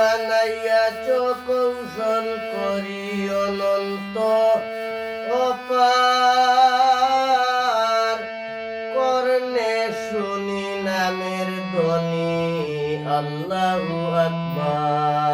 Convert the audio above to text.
বানাইয়াছ কৌশল করি অনন্ত অপার। কর্ণে শুনি নামের ধ্বনি আকবার।